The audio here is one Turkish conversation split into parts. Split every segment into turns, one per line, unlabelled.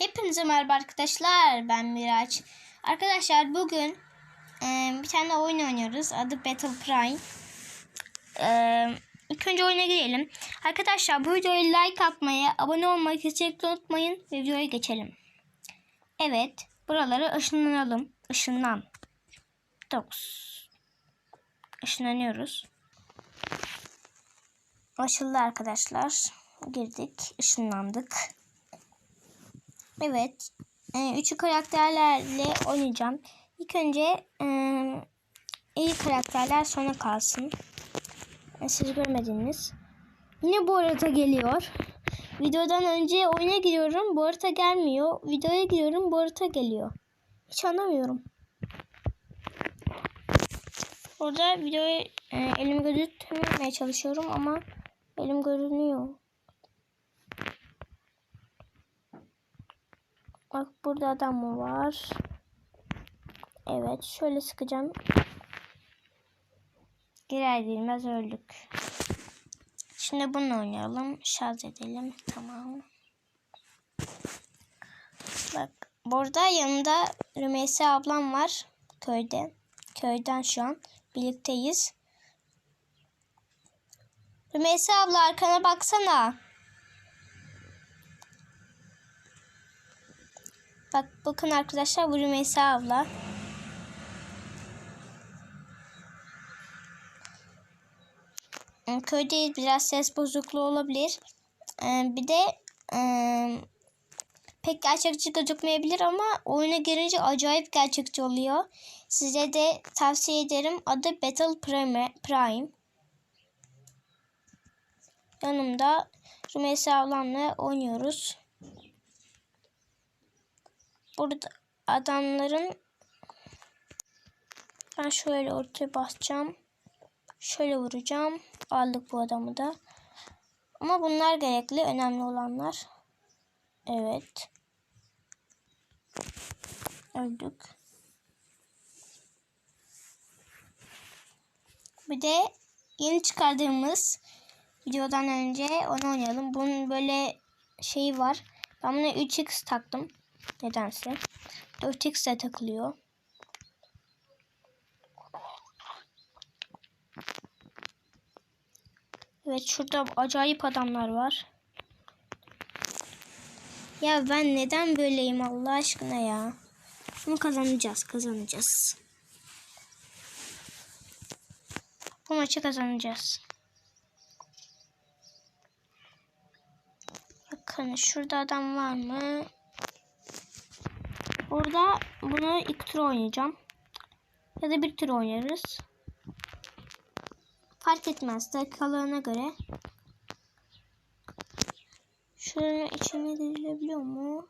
Hepinize merhaba arkadaşlar. Ben Miraç. Arkadaşlar bugün e, bir tane oyun oynuyoruz. Adı Battle Prime. E, ilk önce oyuna girelim. Arkadaşlar bu videoya like atmayı, abone olmayı kesinlikle unutmayın. Ve videoya geçelim. Evet. Buraları ışınlanalım. Işınlan. 9. Işınlanıyoruz. Açıldı arkadaşlar. Girdik. ışınlandık. Evet. E, üçü karakterlerle oynayacağım. İlk önce e, iyi karakterler sona kalsın. E, siz görmediniz. Yine bu arada geliyor. Videodan önce oyuna giriyorum. Bu arada gelmiyor. Videoya giriyorum. Bu arada geliyor. Hiç anlamıyorum. Burada videoyu e, elimi gözükmemeye çalışıyorum ama elim görünüyor. Bak burada adam mı var? Evet şöyle sıkacağım. Girer girmez öldük. Şimdi bunu oynayalım. Şarj edelim. Tamam. Bak burada yanında Rümeysa ablam var. Köyde. Köyden şu an. Birlikteyiz. Rümeysa abla arkana baksana. Bak bakın arkadaşlar bu Rümeysa abla. Köydeyiz biraz ses bozukluğu olabilir. Ee, bir de e, pek gerçekçi gözükmeyebilir ama oyuna girince acayip gerçekçi oluyor. Size de tavsiye ederim. Adı Battle Prime. Prime. Yanımda Rümeysa ablamla oynuyoruz. Burada adamların ben şöyle ortaya basacağım. Şöyle vuracağım. Aldık bu adamı da. Ama bunlar gerekli. Önemli olanlar. Evet. Öldük. Bir de yeni çıkardığımız videodan önce onu oynayalım. Bunun böyle şeyi var. Ben buna 3x taktım. Nedense. 4x de takılıyor. Evet şurada acayip adamlar var. Ya ben neden böyleyim Allah aşkına ya. Bunu kazanacağız kazanacağız. Bu maçı kazanacağız. Bakın şurada adam var mı? Burada bunu ilk tur oynayacağım. Ya da bir tur oynarız. Fark etmez dakikalarına göre. Şunun içine girilebiliyor mu?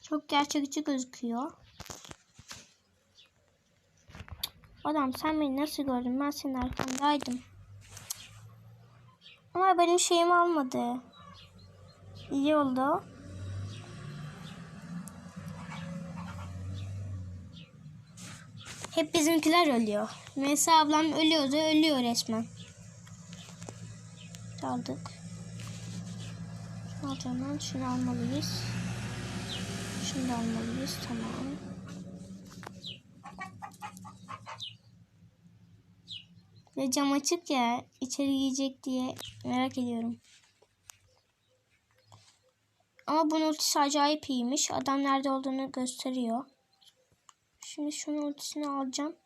Çok gerçekçi gözüküyor. Adam sen beni nasıl gördün? Ben senin arkandaydım. Ama benim şeyimi almadı. İyi oldu. Hep bizimkiler ölüyor. Mesela ablam ölüyordu, ölüyor resmen. Aldık. Alacağım şunu almalıyız. Şunu da almalıyız, tamam. Ve cam açık ya, içeri yiyecek diye merak ediyorum. Ama bunun ultisi acayip iyiymiş. Adam nerede olduğunu gösteriyor. Şimdi şunun ultisini alacağım.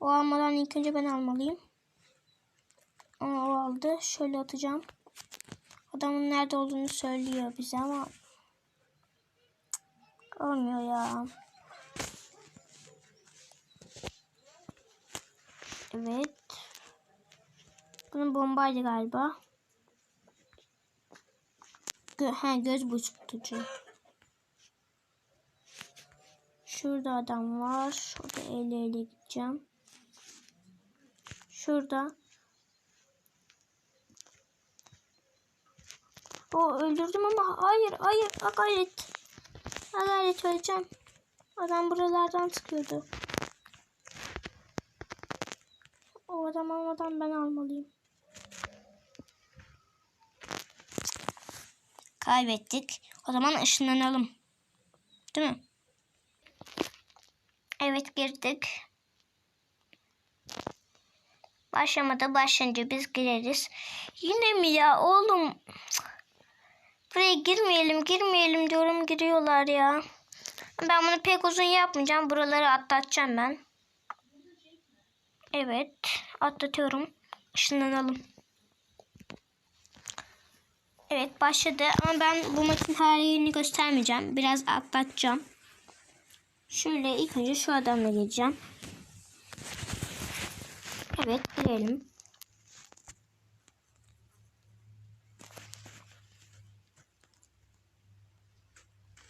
O almadan ilk önce ben almalıyım. Ama o aldı. Şöyle atacağım. Adamın nerede olduğunu söylüyor bize ama olmuyor ya. Evet. Bunun bombaydı galiba. Gö he, göz bozuktucu. Şurada adam var. Şurada el ele gideceğim. Şurada. O öldürdüm ama hayır hayır ha gayret. Ha gayret öleceğim. Adam buralardan çıkıyordu. O adam almadan ben almalıyım. Kaybettik. O zaman ışınlanalım. Değil mi? Evet girdik. Başlamadı başlayınca biz gireriz. Yine mi ya oğlum? Buraya girmeyelim girmeyelim diyorum giriyorlar ya. Ben bunu pek uzun yapmayacağım. Buraları atlatacağım ben. Evet atlatıyorum. Işınlanalım. Evet başladı ama ben bu maçın yerini göstermeyeceğim. Biraz atlatacağım. Şöyle ilk önce şu adamla geleceğim. Evet girelim.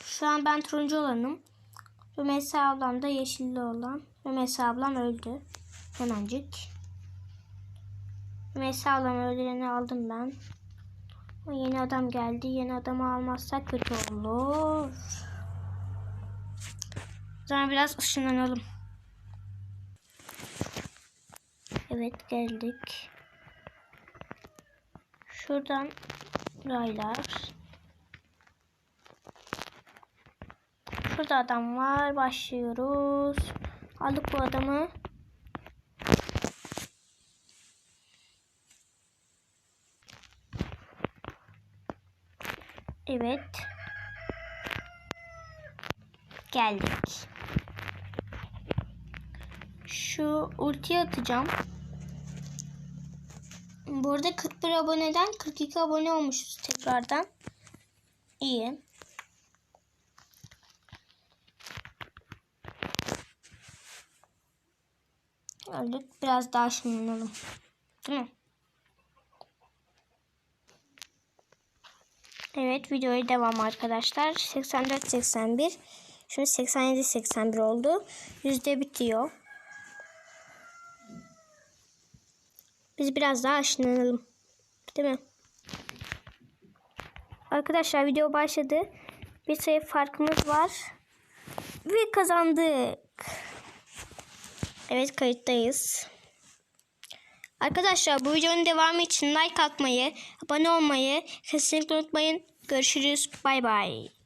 Şu an ben turuncu olanım. Rümeysa ablam da yeşilli olan. Rümeysa ablam öldü. Hemencik. Rümeysa ablam öldüreni aldım ben. O yeni adam geldi. Yeni adamı almazsak kötü olur. Zaman biraz ışınlanalım. Evet geldik. Şuradan raylar. Şurada adam var. Başlıyoruz. Aldık bu adamı. Evet. Geldik. Şu ultiyi atacağım. Bu arada 41 aboneden 42 abone olmuşuz tekrardan. İyi. Öldük. Biraz daha şınlanalım. Değil mi? Evet videoya devam arkadaşlar. 84-81. Şimdi 87-81 oldu. Yüzde bitiyor. Biz biraz daha aşınlanalım. Değil mi? Arkadaşlar video başladı. Bir sayı farkımız var. Ve kazandık. Evet kayıttayız. Arkadaşlar bu videonun devamı için like atmayı, abone olmayı kesinlikle unutmayın. Görüşürüz. Bay bay.